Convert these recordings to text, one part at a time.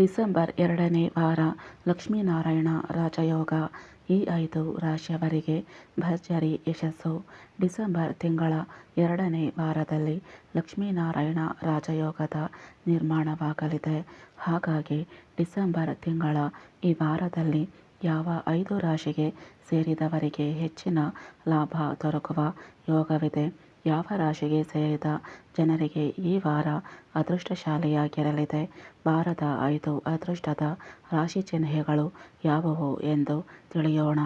December ಎರಡನೇ ವಾರ ಲಕ್ಷ್ಮೀನಾರಾಯಣ ರಾಜಯೋಗ. ಈ ಐದು ರಾಶಿಯವರಿಗೆ ಭರ್ಜರಿ ಯಶಸ್ಸು. ಡಿಸೆಂಬರ್ ತಿಂಗಳ ಎರಡನೇ ವಾರದಲ್ಲಿ ಲಕ್ಷ್ಮೀನಾರಾಯಣ ರಾಜಯೋಗದ ನಿರ್ಮಾಣವಾಗಲಿದೆ. ಹಾಗಾಗಿ ಡಿಸೆಂಬರ್ ತಿಂಗಳ ಈ ವಾರದಲ್ಲಿ ಯಾವ ಐದು ರಾಶಿಗೆ ಸೇರಿದವರಿಗೆ ಹೆಚ್ಚಿನ ಲಾಭ ದೊರಕುವ ಯೋಗವಿದೆ. ಯಾವ ರಾಶಿಗೆ ಸೇರಿದ ಜನರಿಗೆ ಈ ವಾರ ಅದೃಷ್ಟಶಾಲಿಯಾಗಿರಲಿದೆ. ವಾರದ ಐದು ಅದೃಷ್ಟದ ರಾಶಿ ಚಿಹ್ನೆಗಳು ಯಾವುವು ಎಂದು ತಿಳಿಯೋಣ.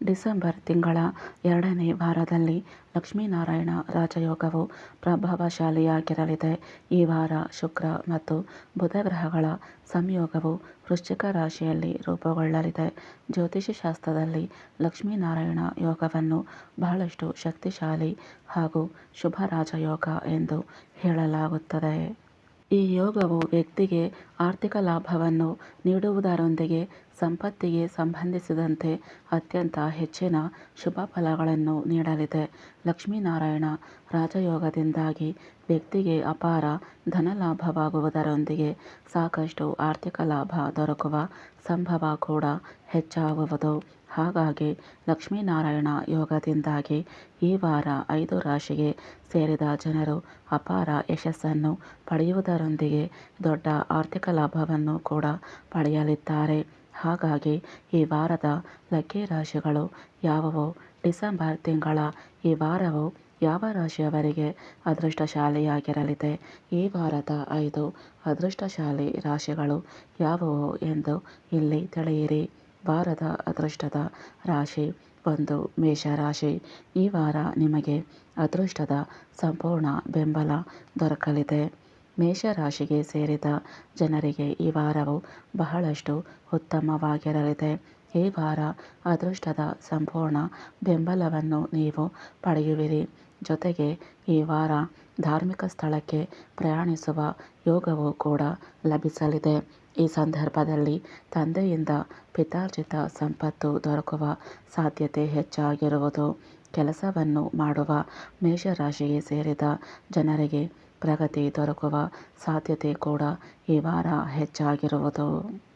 ಡಿಸೆಂಬರ್ ತಿಂಗಳ ಎರಡನೇ ವಾರದಲ್ಲಿ ಲಕ್ಷ್ಮೀನಾರಾಯಣ ರಾಜಯೋಗವು ಪ್ರಭಾವಶಾಲಿಯಾಗಿರಲಿದೆ. ಈ ವಾರ ಶುಕ್ರ ಮತ್ತು ಬುಧ ಗ್ರಹಗಳ ಸಂಯೋಗವು ವೃಶ್ಚಿಕ ರಾಶಿಯಲ್ಲಿ ರೂಪುಗೊಳ್ಳಲಿದೆ. ಜ್ಯೋತಿಷ್ಯಶಾಸ್ತ್ರದಲ್ಲಿ ಲಕ್ಷ್ಮೀನಾರಾಯಣ ಯೋಗವನ್ನು ಬಹಳಷ್ಟು ಶಕ್ತಿಶಾಲಿ ಹಾಗೂ ಶುಭ ರಾಜಯೋಗ ಎಂದು ಹೇಳಲಾಗುತ್ತದೆ. ಈ ಯೋಗವು ವ್ಯಕ್ತಿಗೆ ಆರ್ಥಿಕ ಲಾಭವನ್ನು ನೀಡುವುದರೊಂದಿಗೆ ಸಂಪತ್ತಿಗೆ ಸಂಬಂಧಿಸಿದಂತೆ ಅತ್ಯಂತ ಹೆಚ್ಚಿನ ಶುಭ ಫಲಗಳನ್ನು ನೀಡಲಿದೆ. ಲಕ್ಷ್ಮೀನಾರಾಯಣ ರಾಜಯೋಗದಿಂದಾಗಿ ವ್ಯಕ್ತಿಗೆ ಅಪಾರ ಧನಲಾಭವಾಗುವುದರೊಂದಿಗೆ ಸಾಕಷ್ಟು ಆರ್ಥಿಕ ಲಾಭ ದೊರಕುವ ಸಂಭವ ಕೂಡ ಹೆಚ್ಚಾಗುವುದು. ಹಾಗಾಗಿ ಲಕ್ಷ್ಮೀನಾರಾಯಣ ಯೋಗದಿಂದಾಗಿ ಈ ವಾರ ಐದು ರಾಶಿಗೆ ಸೇರಿದ ಜನರು ಅಪಾರ ಯಶಸ್ಸನ್ನು ಪಡೆಯುವುದರೊಂದಿಗೆ ದೊಡ್ಡ ಆರ್ಥಿಕ ಲಾಭವನ್ನು ಕೂಡ ಪಡೆಯಲಿದ್ದಾರೆ. ಹಾಗಾಗಿ ಈ ವಾರದ ಲಕ್ಕಿ ರಾಶಿಗಳು ಯಾವುವು? ಡಿಸೆಂಬರ್ ತಿಂಗಳ ಈ ವಾರವು ಯಾವ ರಾಶಿಯವರಿಗೆ ಅದೃಷ್ಟಶಾಲಿಯಾಗಿರಲಿದೆ? ಈ ವಾರದ ಐದು ಅದೃಷ್ಟಶಾಲಿ ರಾಶಿಗಳು ಯಾವುವು ಎಂದು ಇಲ್ಲಿ ತಿಳಿಯಿರಿ. ವಾರದ ಅದೃಷ್ಟದ ರಾಶಿ ಒಂದು ಮೇಷರಾಶಿ. ಈ ವಾರ ನಿಮಗೆ ಅದೃಷ್ಟದ ಸಂಪೂರ್ಣ ಬೆಂಬಲ ದೊರಕಲಿದೆ. ಮೇಷರಾಶಿಗೆ ಸೇರಿದ ಜನರಿಗೆ ಈ ವಾರವು ಬಹಳಷ್ಟು ಉತ್ತಮವಾಗಿರಲಿದೆ. ಈ ವಾರ ಅದೃಷ್ಟದ ಸಂಪೂರ್ಣ ಬೆಂಬಲವನ್ನು ನೀವು ಪಡೆಯುವಿರಿ. ಜೊತೆಗೆ ಈ ವಾರ ಧಾರ್ಮಿಕ ಸ್ಥಳಕ್ಕೆ ಪ್ರಯಾಣಿಸುವ ಯೋಗವು ಕೂಡ ಲಭಿಸಲಿದೆ. ಈ ಸಂದರ್ಭದಲ್ಲಿ ತಂದೆಯಿಂದ ಪಿತಾರ್ಜಿತ ಸಂಪತ್ತು ದೊರಕುವ ಸಾಧ್ಯತೆ ಹೆಚ್ಚಾಗಿರುವುದು, ಕೆಲಸವನ್ನು ಮಾಡುವ ಮೇಷರಾಶಿಗೆ ಸೇರಿದ ಜನರಿಗೆ ಪ್ರಗತಿ ದೊರಕುವ ಸಾಧ್ಯತೆ ಕೂಡ ಈ ವಾರ ಹೆಚ್ಚಾಗಿರುವುದು.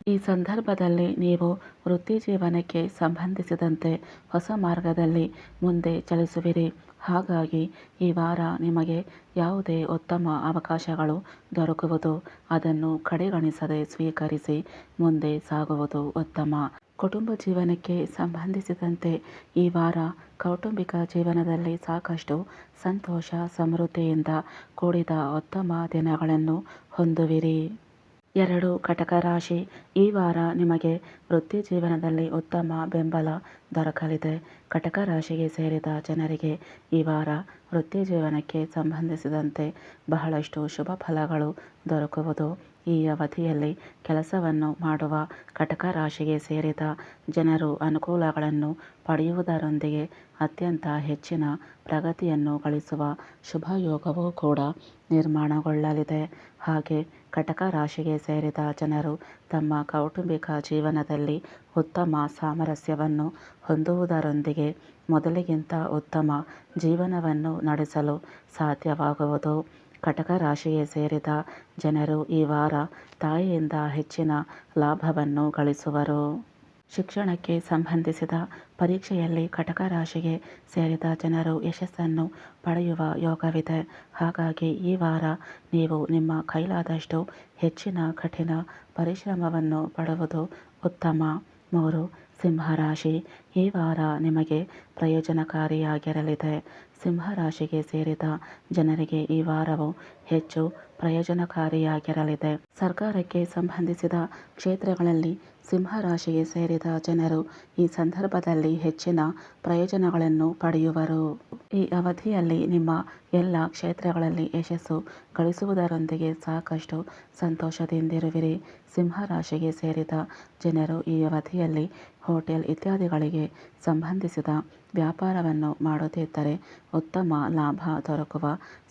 ಈ ಸಂದರ್ಭದಲ್ಲಿ ನೀವು ವೃತ್ತಿ ಜೀವನಕ್ಕೆ ಸಂಬಂಧಿಸಿದಂತೆ ಹೊಸ ಮಾರ್ಗದಲ್ಲಿ ಮುಂದೆ ಚಲಿಸುವಿರಿ. ಹಾಗಾಗಿ ಈ ವಾರ ನಿಮಗೆ ಯಾವುದೇ ಉತ್ತಮ ಅವಕಾಶಗಳು ದೊರಕುವುದು, ಅದನ್ನು ಕಡೆಗಣಿಸದೆ ಸ್ವೀಕರಿಸಿ ಮುಂದೆ ಸಾಗುವುದು ಉತ್ತಮ. ಕುಟುಂಬ ಜೀವನಕ್ಕೆ ಸಂಬಂಧಿಸಿದಂತೆ ಈ ವಾರ ಕೌಟುಂಬಿಕ ಜೀವನದಲ್ಲಿ ಸಾಕಷ್ಟು ಸಂತೋಷ, ಸಮೃದ್ಧಿಯಿಂದ ಕೂಡಿದ ಉತ್ತಮ ದಿನಗಳನ್ನು ಹೊಂದುವಿರಿ. ಎರಡು ಕಟಕ ರಾಶಿ. ಈ ವಾರ ನಿಮಗೆ ವೃತ್ತಿ ಜೀವನದಲ್ಲಿ ಉತ್ತಮ ಬೆಂಬಲ ದೊರಕಲಿದೆ. ಕಟಕ ರಾಶಿಗೆ ಸೇರಿದ ಜನರಿಗೆ ಈ ವಾರ ವೃತ್ತಿ ಜೀವನಕ್ಕೆ ಸಂಬಂಧಿಸಿದಂತೆ ಬಹಳಷ್ಟು ಶುಭ ಫಲಗಳು ದೊರಕುವುದು ಈ ಅವಧಿಯಲ್ಲಿ ಕೆಲಸವನ್ನು ಮಾಡುವ ಕಟಕ ರಾಶಿಗೆ ಸೇರಿದ ಜನರು ಅನುಕೂಲಗಳನ್ನು ಪಡೆಯುವುದರೊಂದಿಗೆ ಅತ್ಯಂತ ಹೆಚ್ಚಿನ ಪ್ರಗತಿಯನ್ನು ಗಳಿಸುವ ಶುಭ ಯೋಗವೂ ಕೂಡ ನಿರ್ಮಾಣಗೊಳ್ಳಲಿದೆ. ಹಾಗೆ ಕಟಕ ರಾಶಿಗೆ ಸೇರಿದ ಜನರು ತಮ್ಮ ಕೌಟುಂಬಿಕ ಜೀವನದಲ್ಲಿ ಉತ್ತಮ ಸಾಮರಸ್ಯವನ್ನು ಹೊಂದುವುದರೊಂದಿಗೆ ಮೊದಲಿಗಿಂತ ಉತ್ತಮ ಜೀವನವನ್ನು ನಡೆಸಲು ಸಾಧ್ಯವಾಗುವುದು. ಕಟಕ ರಾಶಿಗೆ ಸೇರಿದ ಜನರು ಈ ವಾರ ತಾಯಿಯಿಂದ ಹೆಚ್ಚಿನ ಲಾಭವನ್ನು ಗಳಿಸುವರು. ಶಿಕ್ಷಣಕ್ಕೆ ಸಂಬಂಧಿಸಿದ ಪರೀಕ್ಷೆಯಲ್ಲಿ ಕಟಕ ರಾಶಿಗೆ ಸೇರಿದ ಜನರು ಯಶಸ್ಸನ್ನು ಪಡೆಯುವ ಯೋಗವಿದೆ. ಹಾಗಾಗಿ ಈ ವಾರ ನೀವು ನಿಮ್ಮ ಕೈಲಾದಷ್ಟು ಹೆಚ್ಚಿನ ಕಠಿಣ ಪರಿಶ್ರಮವನ್ನು ಪಡುವುದು ಉತ್ತಮ. ಮೂರು, ಸಿಂಹರಾಶಿ ಈ ವಾರ ನಿಮಗೆ ಪ್ರಯೋಜನಕಾರಿಯಾಗಿರಲಿದೆ. ಸಿಂಹರಾಶಿಗೆ ಸೇರಿದ ಜನರಿಗೆ ಈ ವಾರವು ಹೆಚ್ಚು ಪ್ರಯೋಜನಕಾರಿಯಾಗಿರಲಿದೆ. ಸರ್ಕಾರಕ್ಕೆ ಸಂಬಂಧಿಸಿದ ಕ್ಷೇತ್ರಗಳಲ್ಲಿ ಸಿಂಹರಾಶಿಗೆ ಸೇರಿದ ಜನರು ಈ ಸಂದರ್ಭದಲ್ಲಿ ಹೆಚ್ಚಿನ ಪ್ರಯೋಜನಗಳನ್ನು ಪಡೆಯುವರು. ಈ ಅವಧಿಯಲ್ಲಿ ನಿಮ್ಮ ಎಲ್ಲ ಕ್ಷೇತ್ರಗಳಲ್ಲಿ ಯಶಸ್ಸು ಗಳಿಸುವುದರೊಂದಿಗೆ ಸಾಕಷ್ಟು ಸಂತೋಷದಿಂದಿರುವಿರಿ. ಸಿಂಹರಾಶಿಗೆ ಸೇರಿದ ಜನರು ಈ ಅವಧಿಯಲ್ಲಿ ಹೋಟೆಲ್ ಇತ್ಯಾದಿಗಳಿಗೆ ಸಂಬಂಧಿಸಿದ ವ್ಯಾಪಾರವನ್ನು ಮಾಡುತ್ತಿದ್ದರೆ ಉತ್ತಮ ಲಾಭ ದೊರಕುವ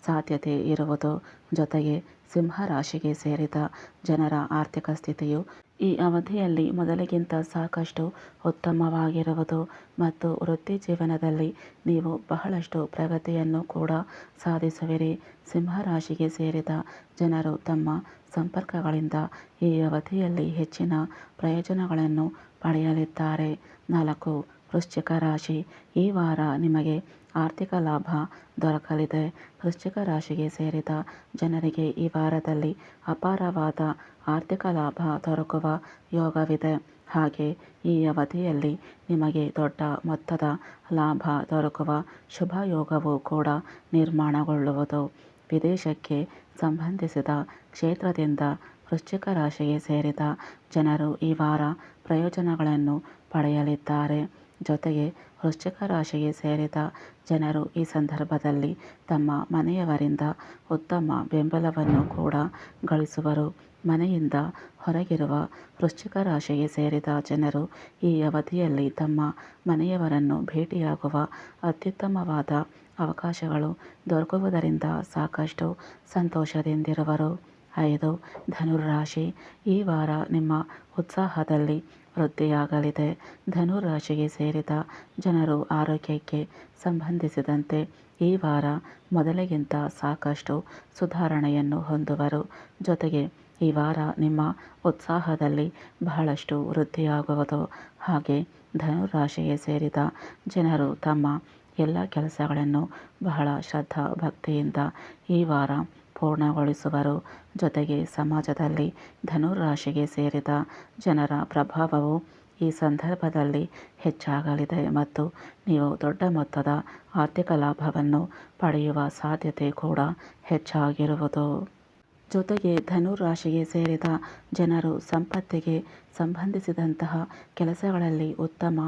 ಸಾಧ್ಯತೆ ಇರುವುದು. ಜೊತೆಗೆ ಸಿಂಹ ರಾಶಿಗೆ ಸೇರಿದ ಜನರ ಆರ್ಥಿಕ ಸ್ಥಿತಿಯು ಈ ಅವಧಿಯಲ್ಲಿ ಮೊದಲಿಗಿಂತ ಸಾಕಷ್ಟು ಉತ್ತಮವಾಗಿರುವುದು ಮತ್ತು ವೃತ್ತಿ ಜೀವನದಲ್ಲಿ ನೀವು ಬಹಳಷ್ಟು ಪ್ರಗತಿಯನ್ನು ಕೂಡ ಸಾಧಿಸುವಿರಿ. ಸಿಂಹ ರಾಶಿಗೆ ಸೇರಿದ ಜನರು ತಮ್ಮ ಸಂಪರ್ಕಗಳಿಂದ ಈ ಅವಧಿಯಲ್ಲಿ ಹೆಚ್ಚಿನ ಪ್ರಯೋಜನಗಳನ್ನು ಪಡೆಯಲಿದ್ದಾರೆ. ನಾಲ್ಕು, ವೃಶ್ಚಿಕ ರಾಶಿ. ಈ ವಾರ ನಿಮಗೆ ಆರ್ಥಿಕ ಲಾಭ ದೊರಕಲಿದೆ. ವೃಶ್ಚಿಕ ರಾಶಿಗೆ ಸೇರಿದ ಜನರಿಗೆ ಈ ವಾರದಲ್ಲಿ ಅಪಾರವಾದ ಆರ್ಥಿಕ ಲಾಭ ದೊರಕುವ ಯೋಗವಿದೆ. ಹಾಗೆ ಈ ಅವಧಿಯಲ್ಲಿ ನಿಮಗೆ ದೊಡ್ಡ ಮೊತ್ತದ ಲಾಭ ದೊರಕುವ ಶುಭ ಯೋಗವೂ ಕೂಡ ನಿರ್ಮಾಣಗೊಳ್ಳುವುದು. ವಿದೇಶಕ್ಕೆ ಸಂಬಂಧಿಸಿದ ಕ್ಷೇತ್ರದಿಂದ ವೃಶ್ಚಿಕ ರಾಶಿಗೆ ಸೇರಿದ ಜನರು ಈ ವಾರ ಪ್ರಯೋಜನಗಳನ್ನು ಪಡೆಯಲಿದ್ದಾರೆ. ಜೊತೆಗೆ ವೃಶ್ಚಿಕ ರಾಶಿಗೆ ಸೇರಿದ ಜನರು ಈ ಸಂದರ್ಭದಲ್ಲಿ ತಮ್ಮ ಮನೆಯವರಿಂದ ಉತ್ತಮ ಬೆಂಬಲವನ್ನು ಕೂಡ ಗಳಿಸುವರು. ಮನೆಯಿಂದ ಹೊರಗಿರುವ ವೃಶ್ಚಿಕ ರಾಶಿಗೆ ಸೇರಿದ ಜನರು ಈ ಅವಧಿಯಲ್ಲಿ ತಮ್ಮ ಮನೆಯವರನ್ನು ಭೇಟಿಯಾಗುವ ಅತ್ಯುತ್ತಮವಾದ ಅವಕಾಶಗಳು ದೊರಕುವುದರಿಂದ ಸಾಕಷ್ಟು ಸಂತೋಷದಿಂದಿರುವರು. ಐದು ಧನುರಾಶಿ ಈ ವಾರ ನಿಮ್ಮ ಉತ್ಸಾಹದಲ್ಲಿ ವೃದ್ಧಿಯಾಗಲಿದೆ. ಧನುರಾಶಿಗೆ ಸೇರಿದ ಜನರು ಆರೋಗ್ಯಕ್ಕೆ ಸಂಬಂಧಿಸಿದಂತೆ ಈ ವಾರ ಮೊದಲಿಗಿಂತ ಸಾಕಷ್ಟು ಸುಧಾರಣೆಯನ್ನು ಹೊಂದುವರು. ಜೊತೆಗೆ ಈ ವಾರ ನಿಮ್ಮ ಉತ್ಸಾಹದಲ್ಲಿ ಬಹಳಷ್ಟು ವೃದ್ಧಿಯಾಗುವುದು. ಹಾಗೆ ಧನುರಾಶಿಗೆ ಸೇರಿದ ಜನರು ತಮ್ಮ ಎಲ್ಲ ಕೆಲಸಗಳನ್ನು ಬಹಳ ಶ್ರದ್ಧಾ ಭಕ್ತಿಯಿಂದ ಈ ವಾರ ಪೂರ್ಣಗೊಳಿಸುವರು ಜೊತೆಗೆ ಸಮಾಜದಲ್ಲಿ ಧನುರಾಶಿಗೆ ಸೇರಿದ ಜನರ ಪ್ರಭಾವವು ಈ ಸಂದರ್ಭದಲ್ಲಿ ಹೆಚ್ಚಾಗಲಿದೆ ಮತ್ತು ನೀವು ದೊಡ್ಡ ಮೊತ್ತದ ಆರ್ಥಿಕ ಲಾಭವನ್ನು ಪಡೆಯುವ ಸಾಧ್ಯತೆ ಕೂಡ ಹೆಚ್ಚಾಗಿರುವುದು. ಜೊತೆಗೆ ಧನುರಾಶಿಗೆ ಸೇರಿದ ಜನರು ಸಂಪತ್ತಿಗೆ ಸಂಬಂಧಿಸಿದಂತಹ ಕೆಲಸಗಳಲ್ಲಿ ಉತ್ತಮ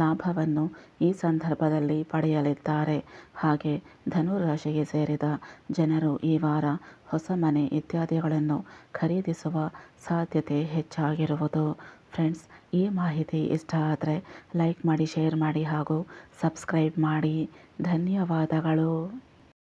ಲಾಭವನ್ನು ಈ ಸಂದರ್ಭದಲ್ಲಿ ಪಡೆಯಲಿದ್ದಾರೆ. ಹಾಗೆ ಧನುರಾಶಿಗೆ ಸೇರಿದ ಜನರು ಈ ವಾರ ಹೊಸ ಮನೆ ಇತ್ಯಾದಿಗಳನ್ನು ಖರೀದಿಸುವ ಸಾಧ್ಯತೆ ಹೆಚ್ಚಾಗಿರುವುದು. ಫ್ರೆಂಡ್ಸ್, ಈ ಮಾಹಿತಿ ಇಷ್ಟ ಆದರೆ ಲೈಕ್ ಮಾಡಿ, ಶೇರ್ ಮಾಡಿ ಹಾಗೂ ಸಬ್ಸ್ಕ್ರೈಬ್ ಮಾಡಿ. ಧನ್ಯವಾದಗಳು.